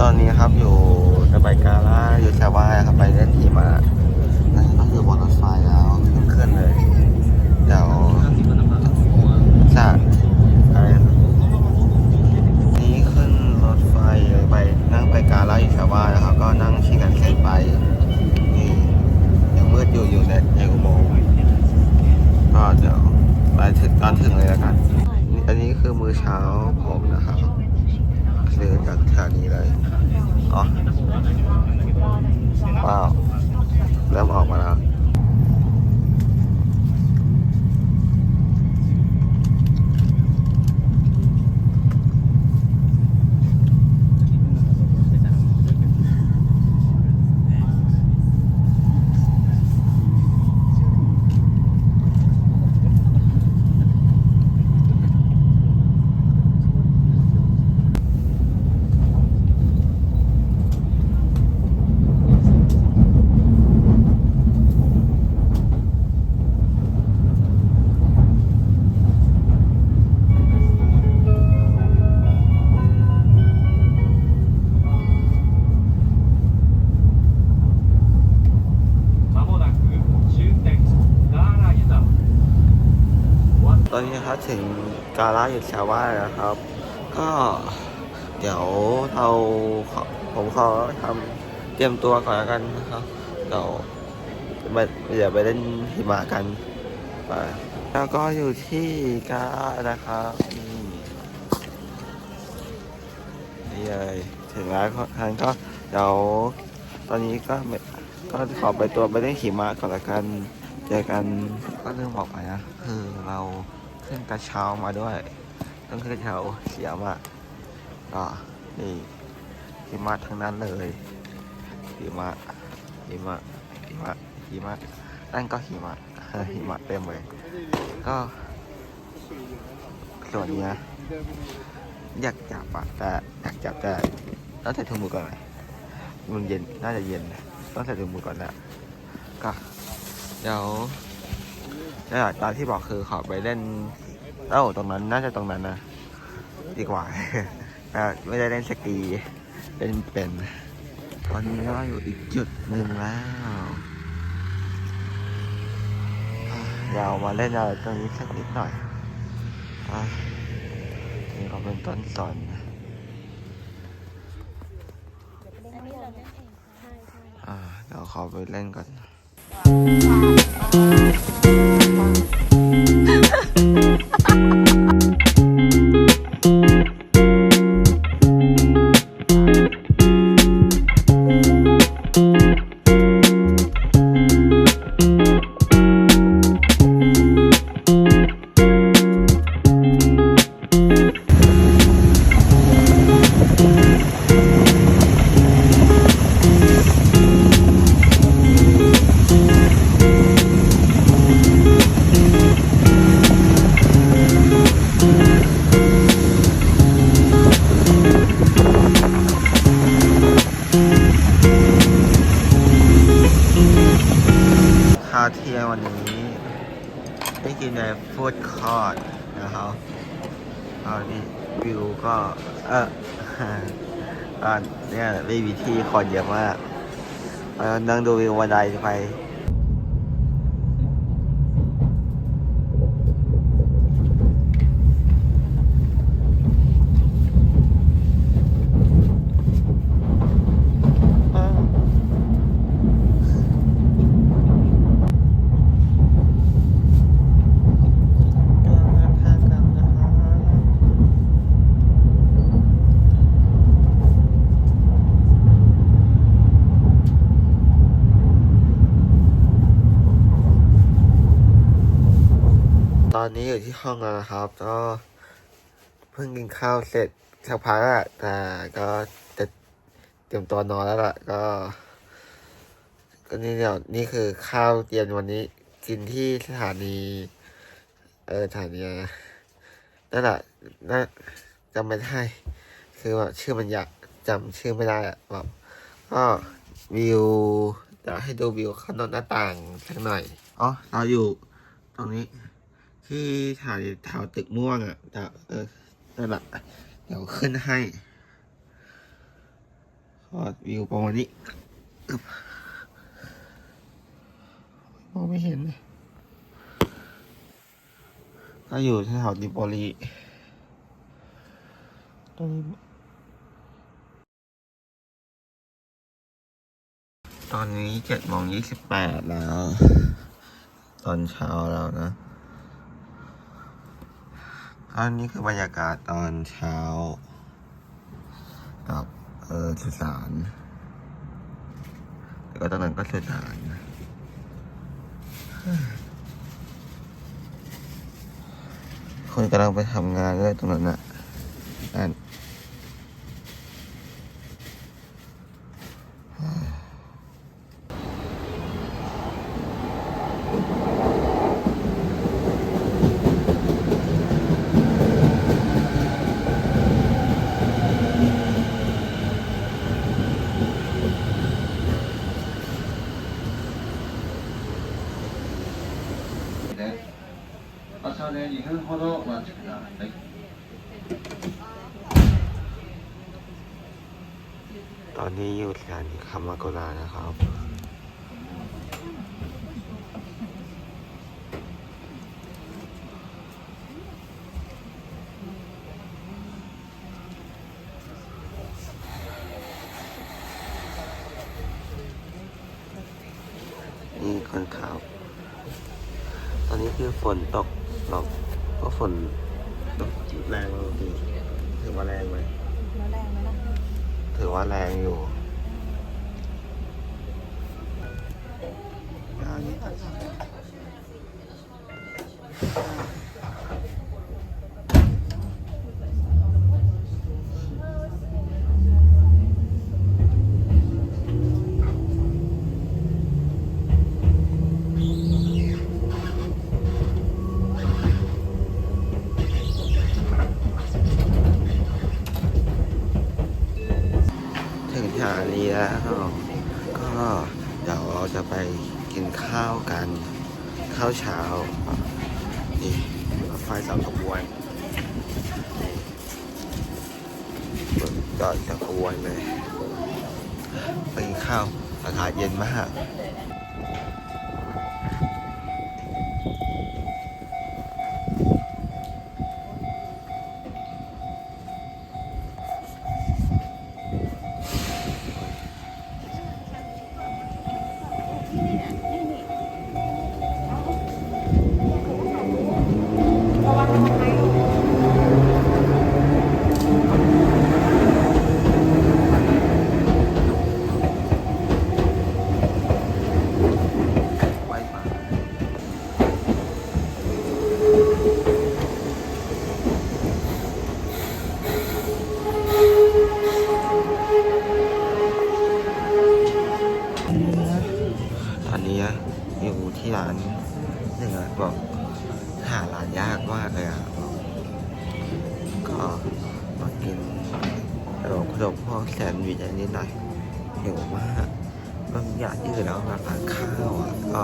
ตอนนี้ครับอยู่จะไปกาล่าอยู่แถวว่าครับไปเล่นหิมะนั่นก็คือบนรถไฟแล้วขึ้นขึ้นเลย เดี๋ยวจะอะไรนี้ขึ้นรถไฟไปนั่งไปกาล่าอยู่แถวว่านะครับ ก็นั่งชิกันเซ็นไปนี่ยังมืดอยู่อยู่ในในอุโมงค์ก็เดี๋ยวไปถึงตอนถึงเลยแล้วกัน อันนี้คือมือเช้าผมนะครับ ซื้อจากแถวนี้เลยอ๋อว้าว เริ่มออกมาแล้ว ตอนนี้ครับถึงกาล่าอยู่ชาว่าแล้วครับ ก็เดี๋ยวเราผมขอทำเตรียมตัวก่อนแล้วกันนะครับเดี๋ยวไปเดี๋ยวไปเล่นหิมะกันไปแล้วก็อยู่ที่กาล่านะครับนี่เลยถึงแล้วท่านก็เดี๋ยวตอนนี้ก็ก็ขอไปตัวไปเล่นหิมะก่อนละกัน เจอกันก็เริ่มบอกไปนะคือเรา ขึ้นกระเช้ามาด้วย ต้องขึ้นกระเช้าเสียมากก็นี่หิมะทั้งนั้นเลยหิมะหิมะหิมะหิมะนั่นก็หิมะหิมะเต็มเลย ก็ส่วนนี้นะอยากจับอะแต่อยากจับแต่ต้องใส่ถุงมือก่อนไหมมันเย็นน่าจะเย็นต้องใส่ถุงมือก่อนนะก็เดี๋ยวนี่นแหละตามที่บอกคือขอไปเล่น เอ้าตรงนั้นน่าจะตรงนั้นนะดีกว่าอ่ไม่ได้เล่นสกีเป็นเป็นตอนนี้ก็อยู่อีกจุดหนึ่งแล้วเดี๋ยวมาเล่นอะไรตรงนี้สักนิดหน่อยอนี่ก็เป็นต้นสนอันเราเล่นเองใช่ใช่อ่าเดี๋ยวขอไปเล่นก่อน ดคอร์ทนะครับตอนนี้วิวก็ เออตอนเนี่ยไม่มีที่คนเยอะมากเรานั่งดูวิววันใดไป กำลังเดินทางกลับนะครับต อนนี้อยู่ที่ห้องแล้วนะครับ ก็เพิ่งกินข้าวเสร็จสักพักแล้วล่ะแต่ก็จะเตรียมตัวนอนแล้วล่ะ ก็ก็นี่เดี๋ยวนี่คือข้าวเย็นวันนี้กินที่สถานี เออสถานีนะนั่นแหละน่าจำไม่ได้คือแบบชื่อมันอยากจำชื่อไม่ได้อะแบบก็วิวเดี๋ยวให้ดูวิวข้างนอกหน้าต่างสักหน่อย อ๋อ เราอยู่ตรงนี้ ที่ถ่ายแถวตึกม่วงอะแต่เออนั่นแหละเดี๋ยวขึ้นให้ขอวิวประมาณนี้มองไม่เห็นเลยก็อยู่แถวดิโปลีตรงนี้ตอนนี้เจ็ดโมงยี่สิบแปดแล้ว ตอนเช้าแล้วนะ อันนี้คือบรรยากาศตอนเช้า กับเออสุสานแล้วก็ตอนนั้นก็สุสานคนกำลังไปทำงานด้วยตรงนั้นน่ะนั่น 朝で2分ほどお待ちくださいตอนนี้อยู่สถานีคามาโกรานะครับ นี่คนขับ ต อนนี้คือฝนตกหรอกก็ฝนตกแรงเลยดีถือว่าแรงไหมแล้วแรงไหมล่ะถือว่าแรงอยู่อันนี้ถึง จะไปกินข้าวกัน ข้าวเช้า นี่รถไฟสามขบวนนี่จอดจะขบวนเลยไปกินข้าวอากาศเย็นมาก วมาบางอย่างที่อื่นแล้วมาทานข้าวอะก็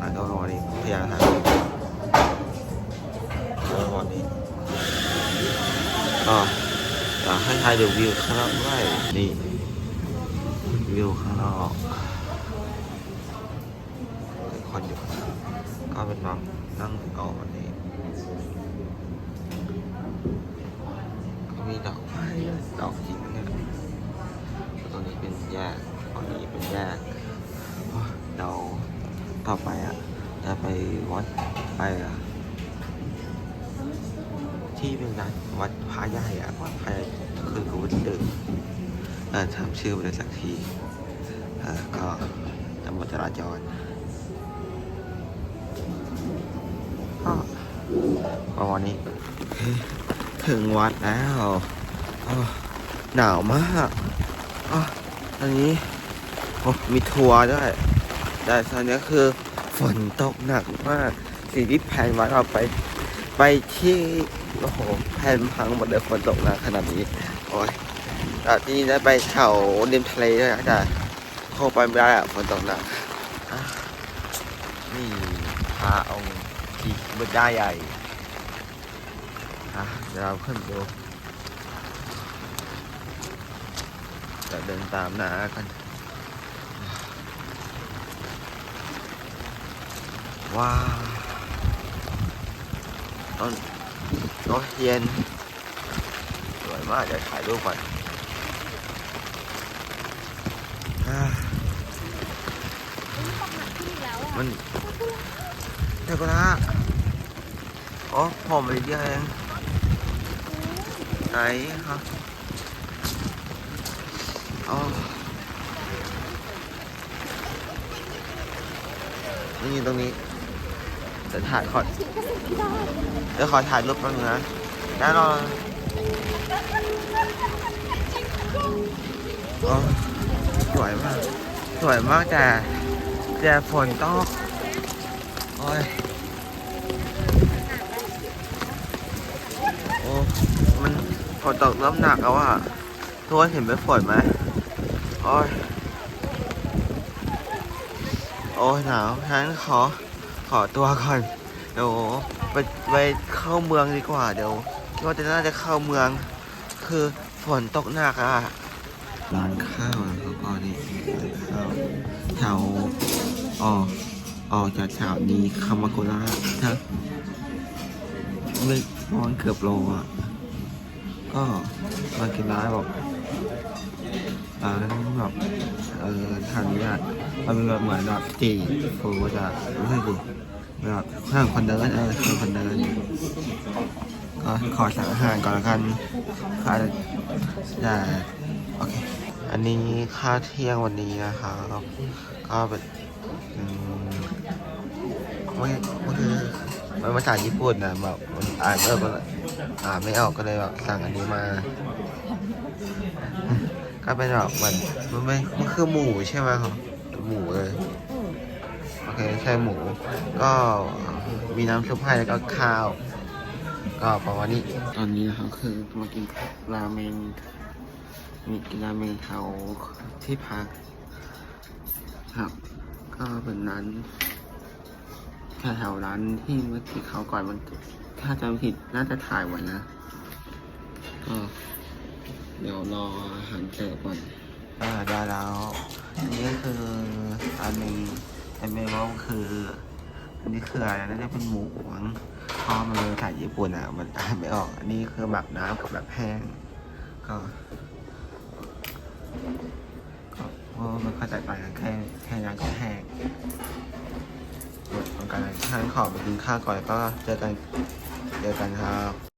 ร้านก็วันนี้พยายามทานแล้ววันนี้ก็อยากให้ทายดูวิวข้างนอกด้วยนี่วิวข้างนอกคนอยู่ก็เป็นน้องนั่งเอาวันนี้ก็มีดอกไม้ดอกหินเนี่ยตรงนี้เป็นแยก เป็นแยกเดี๋ยวต่อไปอะจะไปวัดไปอะที่เป็นร้านวัดพระใหญ่อะวัดพระใหญ่คือกูวัดดึกเออทำชื่อไปเลยสักทีเออก็ตำรวจจราจรก็ประมาณนี้ ถึงวัดแล้วหนาวมากอ๋ออันนี้ มีทัวร์ด้วย แต่ตอนนี้คือฝนตกหนักมาก สิ่งที่แผนไว้เราไป ไปที่ โอ้โห แผนพังหมดเลยฝนตกหนักขนาดนี้ โอ้ยแต่ที่นี่ได้ไปแถวริมทะเลด้วยนะแต่คงไปไม่ได้อะฝนตกหนัก นี่พระองค์ที่บุตรใหญ่อะเดี๋ยวเราขึ้นดูจะเดินตามนากัน ว้าวต้นโอ้ยเย็น สวยมากเดี๋ยวถ่ายรูปก่อนอ่าที่แล้วอะมันเดี๋ยวก่อนนะโอ้ผมไปเดียวเองไหนครับอ๋อนี่อยู่ตรงนี้ เดี๋ยวถ่ายขอเดี๋ยวขอถ่ายรูปแป๊บนึงนะแน่นอนโอ้สวยมาก สวยมากแต่แต่ฝนตกโอ้ยโอ้มันฝนตกเริ่มหนักแล้วอะทุกคนเห็นเป็นฝนไหมโอ้ย โอ้ยหนาวฉันขอ ขอตัวก่อนเดี๋ยวไปไปเข้าเมืองดีกว่าเดี๋ยวก็จะน่าจะเข้าเมือง คือฝนตกหนักอะร้านข้าวแล้วก็นี่ข้าวแถวออกออกจากแถวนี้คามาโกระถ้าไม่ประมาณเกือบโลอะ ก็มากินร้านแบบร้านแบบเออทางนี้อะมันเป็นแบบเหมือนแบบจีฟูจะไม่ใช่ดิ แบบข้างคนเดินเออข้างคนเดินก็ขอสั่งอาหารก่อนละกันค่ะจะโอเคอันนี้ค่าเที่ยงวันนี้นะครับก็เป็นอืมไม่ไม่คือมันภาษาญี่ปุ่นนะแบบมันอ่านไม่ออกอ่านไม่ออกก็เลยแบบสั่งอันนี้มา ก็เป็นแบบมันมันไม่มันคือหมูใช่ไหมครับหมูเลย เคใช่หมู ก็มีน้ำซุปให้แล้วก็ข้าว ก็ประมาณนี้ ตอนนี้นะครับคือมากินราเมงมีกินราเมงแถวที่พักครับ ก็เป็นร้านแถวๆร้านที่เมื่อกี้เขาวก่อนมันถ้าจำไม่ผิดน่าจะถ่ายไว้นะก็เดี๋ยวรออาหารเสิร์ฟก่อนอ่าได้แล้ว อันนี้คืออันหนึง แต่ไม่รู้ว่าคือ อันนี้คืออะไรน่าจะเป็นหมูมั้งพราะมันเป็นภาษาญี่ปุ่นอะ มันอ่านไม่ออก อันนี้คือแบบน้ำกับแบบแห้ง ก็ก็มันเข้าใจต่างกันแค่แค่น้ำกับแห้งหมือนกันท่านขอไปกินข้าวก่อนแล้วก็เจอกันเจอกันครับ